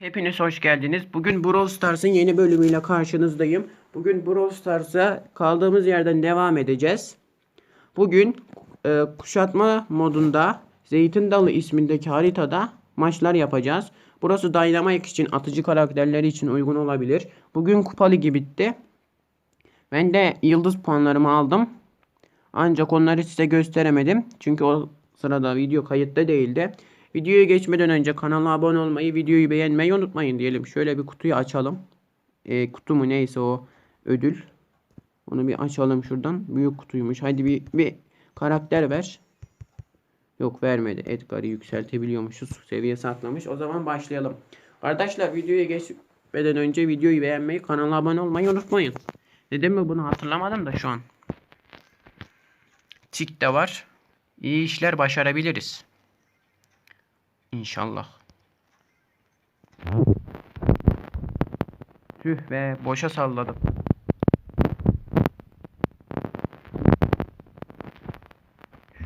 Hepiniz hoş geldiniz. Bugün Brawl Stars'ın yeni bölümüyle karşınızdayım. Bugün Brawl Stars'a kaldığımız yerden devam edeceğiz. Bugün e, kuşatma modunda Zeytin Dalı ismindeki haritada maçlar yapacağız. Burası Dynamite için atıcı karakterleri için uygun olabilir. Bugün kupa ligi bitti. Ben de yıldız puanlarımı aldım. Ancak onları size gösteremedim. Çünkü o sırada video kayıtta değildi. Videoya geçmeden önce kanala abone olmayı, videoyu beğenmeyi unutmayın diyelim. Şöyle bir kutuyu açalım. E, kutu mu neyse o ödül. Onu bir açalım şuradan. Büyük kutuymuş. Hadi bir, bir karakter ver. Yok vermedi. Edgar'ı yükseltebiliyormuşuz. Seviyesi atlamış. O zaman başlayalım. Arkadaşlar videoya geçmeden önce videoyu beğenmeyi, kanala abone olmayı unutmayın. Dedim mi bunu hatırlamadım da şu an. Tik de var. İyi işler başarabiliriz. İnşallah. Tüh be boşa salladım.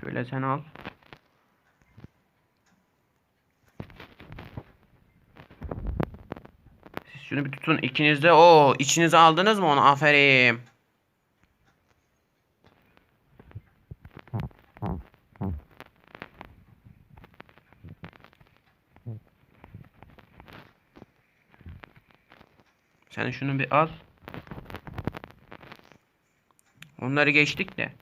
Şöyle sen al. Siz şunu bir tutun ikiniz de. Oo içinize aldınız mı onu? Aferin. Sen şunu bir al. Onları geçtik de.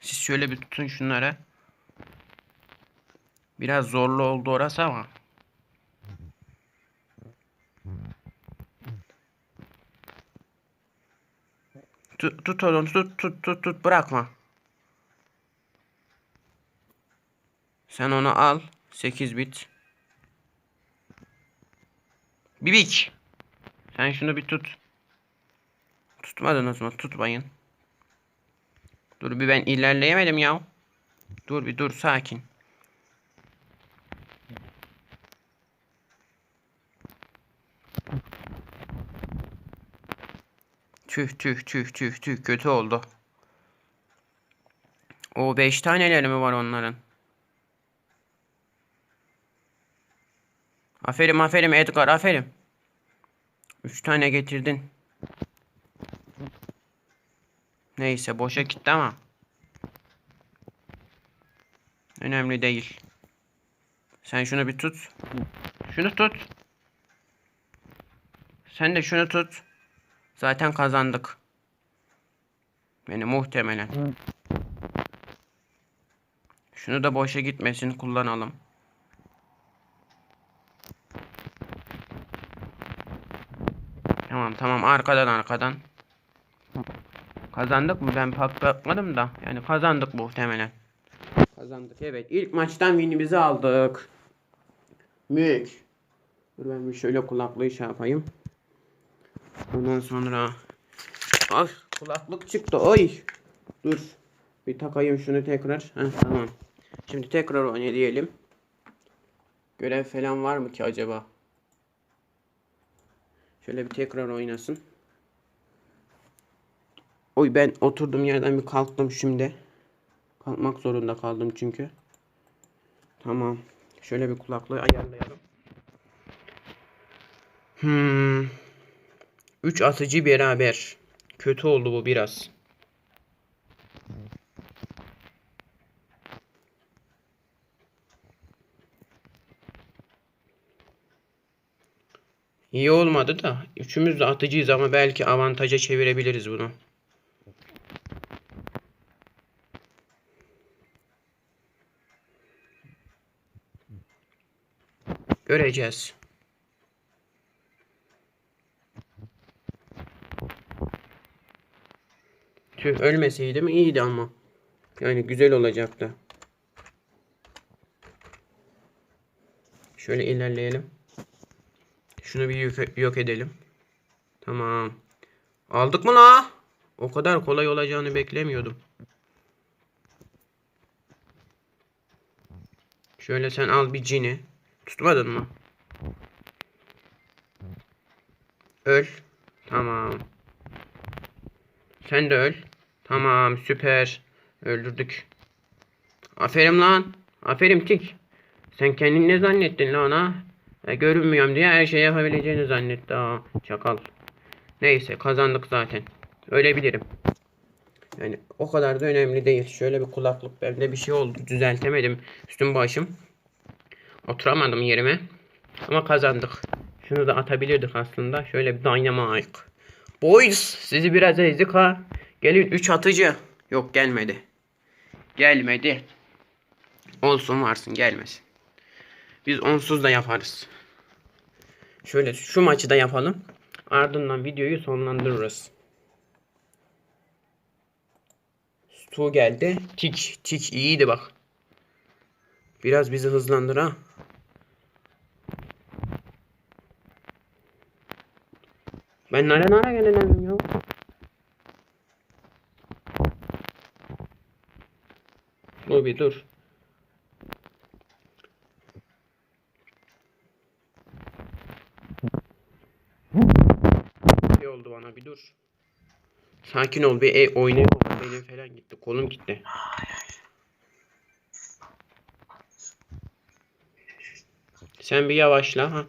Siz şöyle bir tutun şunları. Biraz zorlu oldu orası ama. Tut, tut oğlum tut tut tut tut bırakma. Sen onu al. 8 bit. Bibik. Sen şunu bir tut. Tutmadınız mı? Tutmayın. Dur bir ben ilerleyemedim ya. Dur bir dur sakin. Tüh tüh tüh tüh tüh kötü oldu. O 5 taneleri mi var onların? Aferin aferin Edgar aferin. 3 tane getirdin. Neyse boşa gitti ama. Önemli değil. Sen şunu bir tut. Şunu tut. Sen de şunu tut. Zaten kazandık. Beni muhtemelen. Şunu da boşa gitmesin kullanalım. Tamam tamam arkadan arkadan. Kazandık mı? Ben pak bakmadım da. Yani kazandık muhtemelen. Kazandık evet. İlk maçtan winimizi aldık. Mük. Dur ben bir şöyle kulaklığı şey yapayım. Ondan sonra Ay kulaklık çıktı. Oy. Dur. Bir takayım şunu tekrar. Heh, tamam. Şimdi tekrar oyna diyelim. Görev falan var mı ki acaba? Şöyle bir tekrar oynasın. Oy ben oturduğum yerden bir kalktım şimdi. Kalkmak zorunda kaldım çünkü. Tamam. Şöyle bir kulaklığı ayarlayalım. Hmm. 3 atıcı beraber. Kötü oldu bu biraz. İyi olmadı da. Üçümüz de atıcıyız ama belki avantaja çevirebiliriz bunu. Göreceğiz. Tüh ölmeseydim iyiydi ama. Yani güzel olacaktı. Şöyle ilerleyelim. Şunu bir yok, edelim. Tamam. Aldık mı la? O kadar kolay olacağını beklemiyordum. Şöyle sen al bir cini. Tutmadın mı? Öl. Tamam. Sen de öl. Tamam süper. Öldürdük. Aferin lan. Aferin tik. Sen kendini ne zannettin lan ha? E, görünmüyorum diye her şeyi yapabileceğini zannetti ha. Çakal. Neyse kazandık zaten. Ölebilirim. Yani o kadar da önemli değil. Şöyle bir kulaklık bende bir şey oldu. Düzeltemedim. Üstüm başım. Oturamadım yerime. Ama kazandık. Şunu da atabilirdik aslında. Şöyle bir dynamite. Boys sizi biraz ezdik ha. Gelin 3 atıcı. Yok gelmedi. Gelmedi. Olsun varsın gelmesin. Biz onsuz da yaparız. Şöyle şu maçı da yapalım. Ardından videoyu sonlandırırız. Stu geldi. Tik tik iyiydi bak. Biraz bizi hızlandır ha. Ben nare nare gelemiyorum ya. Dur bir dur. Ne oldu bana bir dur. Sakin ol bir e, oynayalım. Benim falan gitti. Kolum gitti. Sen bir yavaşla ha.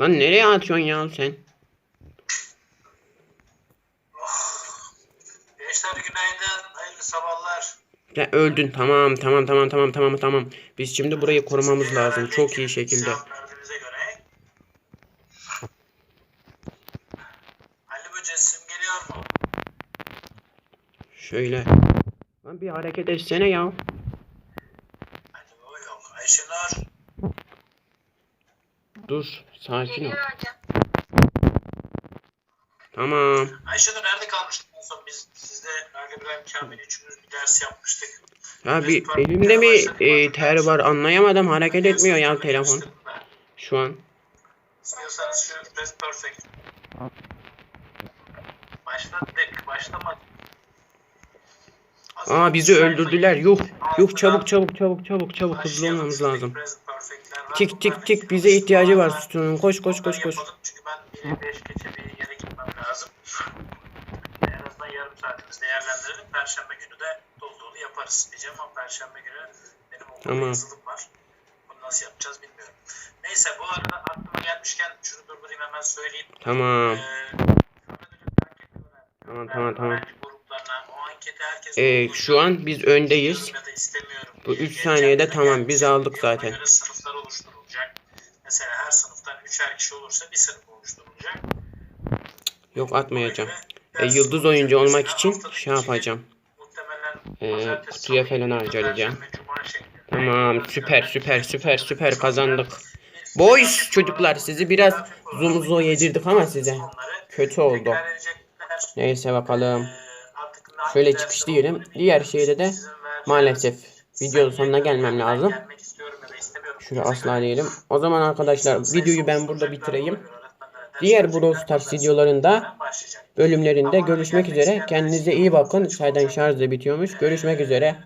Lan nereye atıyorsun ya sen? Gençler günaydın, hayırlı sabahlar. Ya öldün. Tamam tamam tamam tamam tamam tamam. Biz şimdi burayı korumamız lazım. Çok iyi şekilde. Şöyle. Lan bir hareket etsene ya. Dur. Sakin ol. Tamam. Ayşenur nerede kalmıştık en son biz sizde Ali İbrahim Kamil üçümüz bir ders yapmıştık. Ya bir elimde bir e, ter var anlayamadım. Hareket etmiyor ya telefon. Şu an. İstiyorsanız şu Press Perfect. Başladık. Başlamadık. Aa bizi öldürdüler. Yuh. Yuh çabuk çabuk çabuk çabuk çabuk hızlı olmamız lazım. Tik tik tik bize ihtiyacı var sütunun. Koş koş koş koş. Çünkü ben 1'e 5 geçe bir yere gitmem lazım. En azından saatimizi değerlendirelim. Perşembe günü de dolu dolu yaparız diyeceğim ama Perşembe günü benim okulda Tamam. yazılım var. Bunu nasıl yapacağız bilmiyorum. Neyse bu arada aklıma gelmişken şunu durdurayım hemen söyleyeyim. Tamam. Ee, Tamam tamam tamam. Ee, şu an biz öndeyiz. Bu diye üç saniyede gelecek tamam, biz aldık zaten. Sınıflar oluşturulacak. Mesela her sınıftan üçer kişi olursa bir sınıf oluşturulacak. Yok atmayacağım. Göre E, yıldız oyuncu olmak için şey yapacağım. Pazartesi, kutuya falan harcayacağım. Tamam süper süper süper süper kazandık. Boys çocuklar sizi biraz zoom yedirdik ama size. Kötü oldu. Neyse bakalım. Şöyle çıkış diyelim. Diğer şeyde de maalesef videonun sonuna gelmem lazım. Şuraya asla diyelim. O zaman arkadaşlar videoyu ben burada bitireyim. Diğer Brawl Stars videolarında bölümlerinde görüşmek üzere. Kendinize iyi bakın. Çaydan şarj da bitiyormuş. Görüşmek üzere.